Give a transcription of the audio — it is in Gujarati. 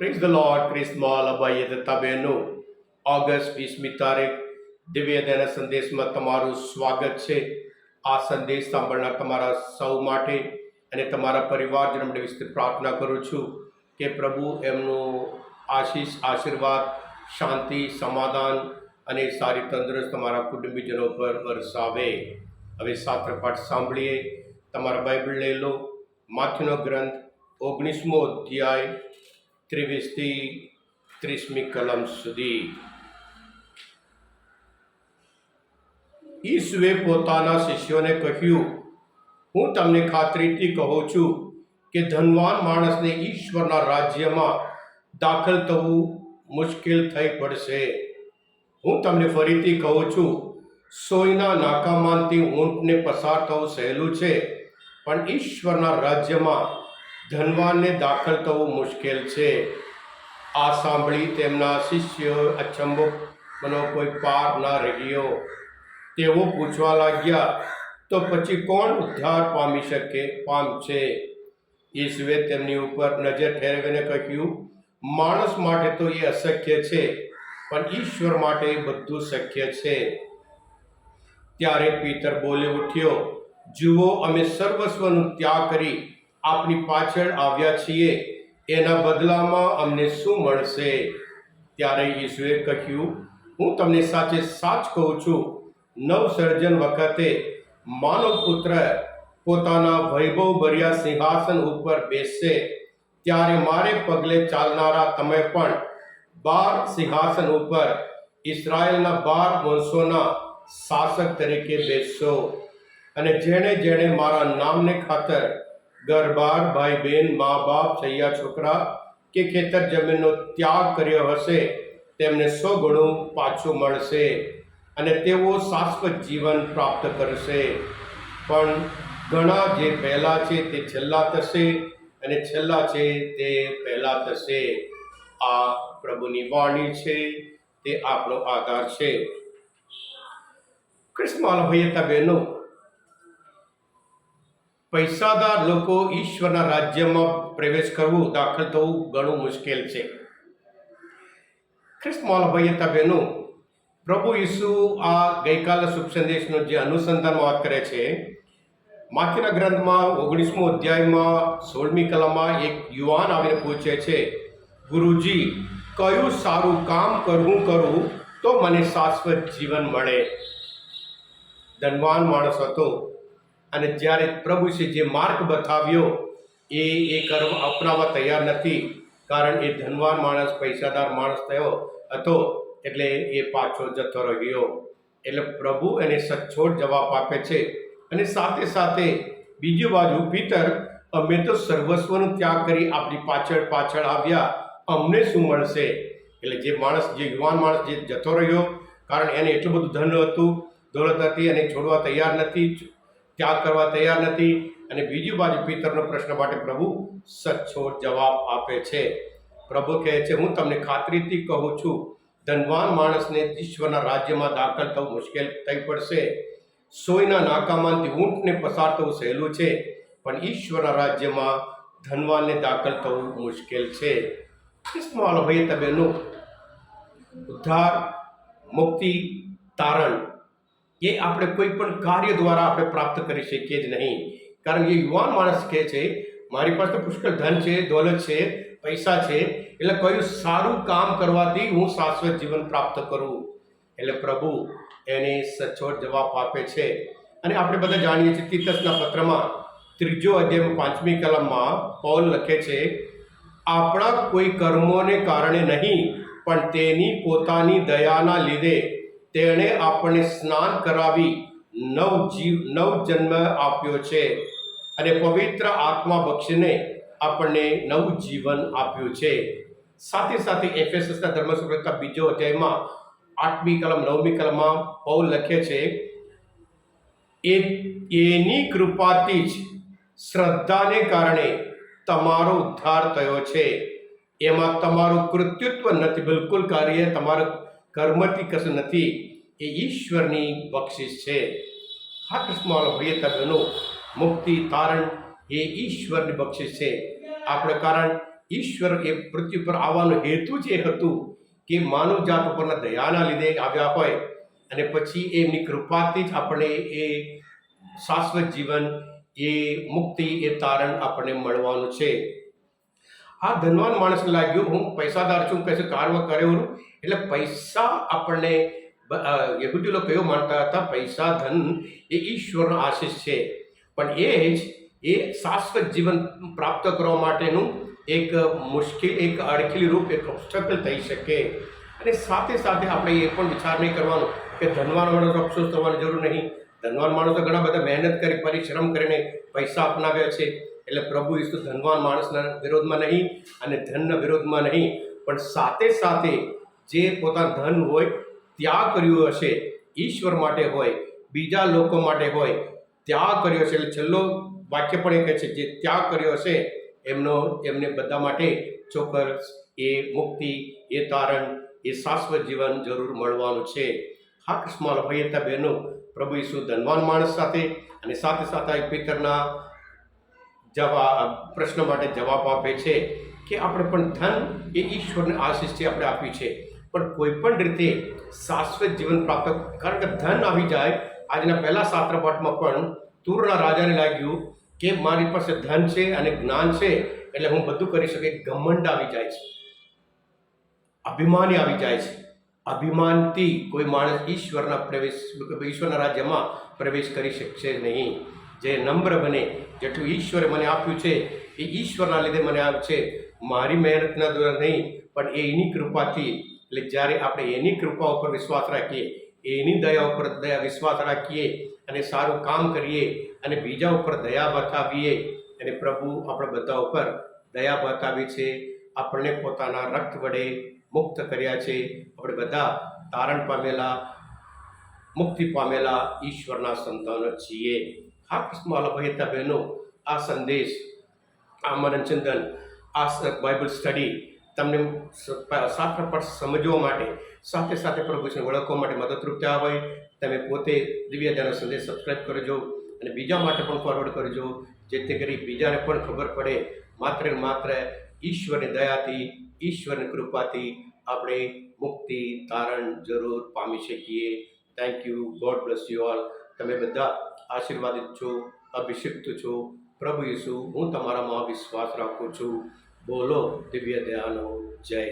પ્રેઝ ધ લોર્ડ ક્રિસ્મોલ અબાઈએ દત્તા બહેનો ઓગસ્ટ વીસમી તારીખ દિવ્ય દયાના સંદેશમાં તમારું સ્વાગત છે આ સંદેશ સાંભળનાર તમારા સૌ માટે અને તમારા પરિવારજનો માટે વિશે પ્રાર્થના કરું છું કે પ્રભુ એમનો આશીષ આશીર્વાદ શાંતિ સમાધાન અને સારી તંદુરસ્ત તમારા કુટુંબીજનો પર વરસાવે હવે સાત્ર પાઠ સાંભળીએ તમારા બાઇબલ લઈ લો માથીનો ગ્રંથ ઓગણીસમો અધ્યાય ત્રેવીસથી ત્રીસમી કલમ સુધી. ઈસુએ પોતાના શિષ્યોને કહ્યું, હું તમને ખાતરીથી કહું છું કે ધનવાન માણસને ઈશ્વરના રાજ્યમાં દાખલ થવું મુશ્કેલ થઈ પડશે. હું તમને ફરીથી કહું છું, સોયના નાકામાંથી ઊંટને પસાર થવું સહેલું છે, પણ ઈશ્વરના રાજ્યમાં ધનવાનને દાખલ થવું મુશ્કેલ છે. આ સાંભળી તેમના શિષ્યો અચંબો મનો કોઈ પાર ન રહ્યો. તેઓ પૂછવા લાગ્યા, તો પછી કોણ ઉદ્ધાર પામી શકે પામશે ઈશ્વે તેમની ઉપર નજર ઠેરવીને કહ્યું, માણસ માટે તો એ અશક્ય છે, પણ ઈશ્વર માટે એ બધું શક્ય છે. ત્યારે પિતર બોલી ઉઠ્યો, જુઓ, અમે સર્વસ્વનું ત્યાગ કરી આપની પાછળ આવ્યા છીએ. એના બદલામાં અમને શું મળશે? ત્યારે ઈસુએ કહ્યું, હું તમને સાચે સાચ કહું છું. નવસર્જન વખતે માનવ પુત્ર પોતાના વૈભવ ભર્યા સિંહાસન ઉપર બેસશે. ત્યારે મારે પગલે ચાલનારા તમે પણ બાર સિંહાસન ઉપર ઇસરાયલના બાર વંશોના શાસક તરીકે બેસશો. અને જેણે જેણે મારા નામને ખાતર ઘરબાર ભાઈ બહેન મા બાપ સૈયા, છોકરા કે ખેતર જમીનનો ત્યાગ કર્યો હશે, તેમને સો ગણું પાછું મળશે અને તેઓ શાશ્વત જીવન પ્રાપ્ત કરશે. પણ ઘણા જે પહેલાં છે તે છેલ્લા થશે અને છેલ્લા છે તે પહેલાં થશે. આ પ્રભુની વાણી છે, તે આપણો આધાર છે. ક્રિસ્માલ ભૈયતા બહેનો પૈસાદાર લોકો ઈશ્વરના રાજ્યમાં પ્રવેશ કરવું દાખલ થવું ઘણું મુશ્કેલ છે. ખ્રિસ્ત ભાઈ બહેનો પ્રભુ ઈસુ આ ગઈકાલે શુભ સંદેશનો જે અનુસંધાનમાં વાત કરે છે માથીના ગ્રંથમાં ઓગણીસમો અધ્યાયમાં સોળમી કલામાં એક યુવાન આવીને પૂછે છે, ગુરુજી, કયું સારું કામ કરવું કરું તો મને શાશ્વત જીવન મળે? ધનવાન માણસ હતો. અને જ્યારે પ્રભુ છે જે માર્ગ બતાવ્યો, એ એ કર્મ અપનાવવા તૈયાર નથી, કારણ એ ધનવાન માણસ, પૈસાદાર માણસ થયો હતો, એટલે એ પાછો જતો રહ્યો. એટલે પ્રભુ એને સચોટ જવાબ આપે છે. અને સાથે સાથે બીજી બાજુ પિતર, અમે તો સર્વસ્વનું ત્યાગ કરી આપણી પાછળ પાછળ આવ્યા. અમને શું મળશે? એટલે જે માણસ, જે યુવાન માણસ જે જતો રહ્યો, કારણ એને એટલું બધું ધન હતું, દોલત હતી અને છોડવા તૈયાર નથી ત્યાગ કરવા તૈયાર નથી અને બીજી બાજુ પિતરનો પ્રશ્ન માટે પ્રભુ સચોટ જવાબ આપે છે. પ્રભુ કહે છે, હું તમને ખાતરીથી કહું છું, ધનવાન માણસને ઈશ્વરના રાજ્યમાં દાખલ થવું મુશ્કેલ થઈ પડશે. સોયના નાકામાંથી ઊંટને પસાર થવું સહેલું છે, પણ ઈશ્વરના રાજ્યમાં ધનવાનને દાખલ થવું મુશ્કેલ છે. ક્રિસ્મવાલો ભાઈ તબેનું, ઉદ્ધાર, મુક્તિ, તારણ એ આપણે કોઈ પણ કાર્ય દ્વારા આપણે પ્રાપ્ત કરી શકીએ જ નહીં. કારણ કે યુવાન માણસ કહે છે, મારી પાસે પુષ્કળ ધન છે, દોલત છે, પૈસા છે, એટલે કયું સારું કામ કરવાથી હું શાશ્વત જીવન પ્રાપ્ત કરું? એટલે પ્રભુ એને સચોટ જવાબ આપે છે. અને આપણે બધા જાણીએ છીએ તીતસના પત્રમાં ત્રીજો અધ્યાય પાંચમી કલમમાં પૌલ લખે છે, આપણા કોઈ કર્મોને કારણે નહીં, પણ તેની પોતાની દયાના લીધે તેણે આપણને સ્નાન કરાવી, નવ જીવ, નવ જન્મ આપ્યો છે. અને પવિત્ર આત્મા બક્ષીને આપણને નવું જીવન આપ્યું છે. સાથે સાથે એફએસએસના ધર્મસુપ્રતા બીજો અધ્યાયમાં આઠમી કલમ, નવમી કલમમાં પૌલ લખે છે, એ, એની કૃપાથી જ શ્રદ્ધાને કારણે તમારો ઉદ્ધાર થયો છે. એમાં તમારું કૃત્યુત્વ નથી. બિલકુલ કાર્ય તમારું કર્મથી કશું નથી, એ ઈશ્વરની બક્ષિસ છે. હા કૃષ્ણ તબેનો મુક્તિ, તારણ એ ઈશ્વરની બક્ષિસ છે. આપણે કારણ ઈશ્વર એ પૃથ્વી પર આવવાનો હેતુ જ એ હતું કે માનવ જાત ઉપરના દયાના લીધે આવ્યા હોય અને પછી એમની કૃપાથી જ આપણે એ શાશ્વત જીવન, એ મુક્તિ, એ તારણ આપણને મળવાનું છે. આ ધનવાન માણસને લાગ્યું, હું પૈસાદાર છું, કશે કાર્ય કર્યો એટલે પૈસા આપણને યહૂદી લોકો એવું માનતા હતા? પૈસા, ધન એ ઈશ્વરનો આશીષ છે. પણ એ જ, એ શાશ્વત જીવન પ્રાપ્ત કરવા માટેનું એક મુશ્કેલ, એક અડખેલી રૂપ, એક ઓબ્સ્ટકલ થઈ શકે. અને સાથે સાથે આપણે એ પણ વિચાર નહીં કરવાનો કે ધનવાન માણસ અફસોસ થવાની જરૂર નહીં. ધનવાન માણસો ઘણા બધા મહેનત કરી, પરિશ્રમ કરીને પૈસા અપનાવ્યા છે. એટલે પ્રભુ ઈસુ ધનવાન માણસના વિરોધમાં નહીં અને ધનના વિરોધમાં નહીં. પણ સાથે સાથે જે પોતાનું ધન હોય, ત્યાગ કર્યું હશે, ઈશ્વર માટે હોય, બીજા લોકો માટે હોય, ત્યાગ કર્યો છે એટલે છેલ્લો વાક્ય પણ એ કહે છે, જે ત્યાગ કર્યો હશે, એમનો, એમને બધા માટે ચોક્કસ એ મુક્તિ, એ તારણ, એ શાશ્વત જીવન જરૂર મળવાનું છે. હા, કૃષ્ણ ભાઈ હતા બહેનો, પ્રભુ ઈસુ ધનવાન માણસ સાથે અને સાથે સાથે પિતરના જવાબ પ્રશ્ન માટે જવાબ આપે છે કે આપણે પણ ધન એ ઈશ્વરને આશીષથી આપણે આપ્યું છે. પણ કોઈ પણ રીતે શાશ્વત જીવન પ્રાપ્ત કારણ કે ધન આવી જાય, આજના પહેલા શાસ્ત્રપાઠમાં પણ તુરના રાજાને લાગ્યું કે મારી પાસે ધન છે અને જ્ઞાન છે, એટલે હું બધું કરી શકે ઘમંડ આવી જાય છે. અભિમાની આવી જાય છે. અભિમાનથી કોઈ માણસ ઈશ્વરના પ્રવેશ, ઈશ્વરના રાજ્યમાં પ્રવેશ કરી શકશે નહીં. જે નમ્ર બને, જેટલું ઈશ્વરે મને આપ્યું છે, એ ઈશ્વરના લીધે મને આપ્યું છે. મારી મહેનતના દ્વારા નહીં, પણ એ એની કૃપાથી એટલે જ્યારે આપણે એની કૃપા ઉપર વિશ્વાસ રાખીએ, એની દયા ઉપર દયા વિશ્વાસ રાખીએ અને સારું કામ કરીએ અને બીજા ઉપર દયા બતાવીએ અને પ્રભુ આપણા બધા ઉપર દયા બતાવી છે, આપણને પોતાના રક્ત વડે મુક્ત કર્યા છે. આપણે બધા તારણ પામેલા, મુક્તિ પામેલા ઈશ્વરના સંતાનો છીએ. હા કૃષ્ણ ભયતા બહેનો, આ સંદેશ, આ મનનચંદન, આ સ- બાઇબલ સ્ટડી તમને શાસ્ત્ર પર સમજવા માટે, સાથે સાથે પ્રભુને ઓળખવા માટે મદદરૂપ થયા હોય, તમે પોતે દિવ્ય ધ્યાન સંદેશ સબસ્ક્રાઈબ કરજો અને બીજા માટે પણ ફોરવર્ડ કરજો, જેથી કરી બીજાને પણ ખબર પડે, માત્ર માત્ર ઈશ્વરની દયાથી, ઈશ્વરની કૃપાથી આપણે મુક્તિ તારણ જરૂર પામી શકીએ. Thank you God bless you all તમે બધા આશીર્વાદિત છો, અભિષિક્ત છો. પ્રભુ ઈસુ, હું તમારામાં વિશ્વાસ રાખું છું. బోలో దివ్య ధ్యానం జై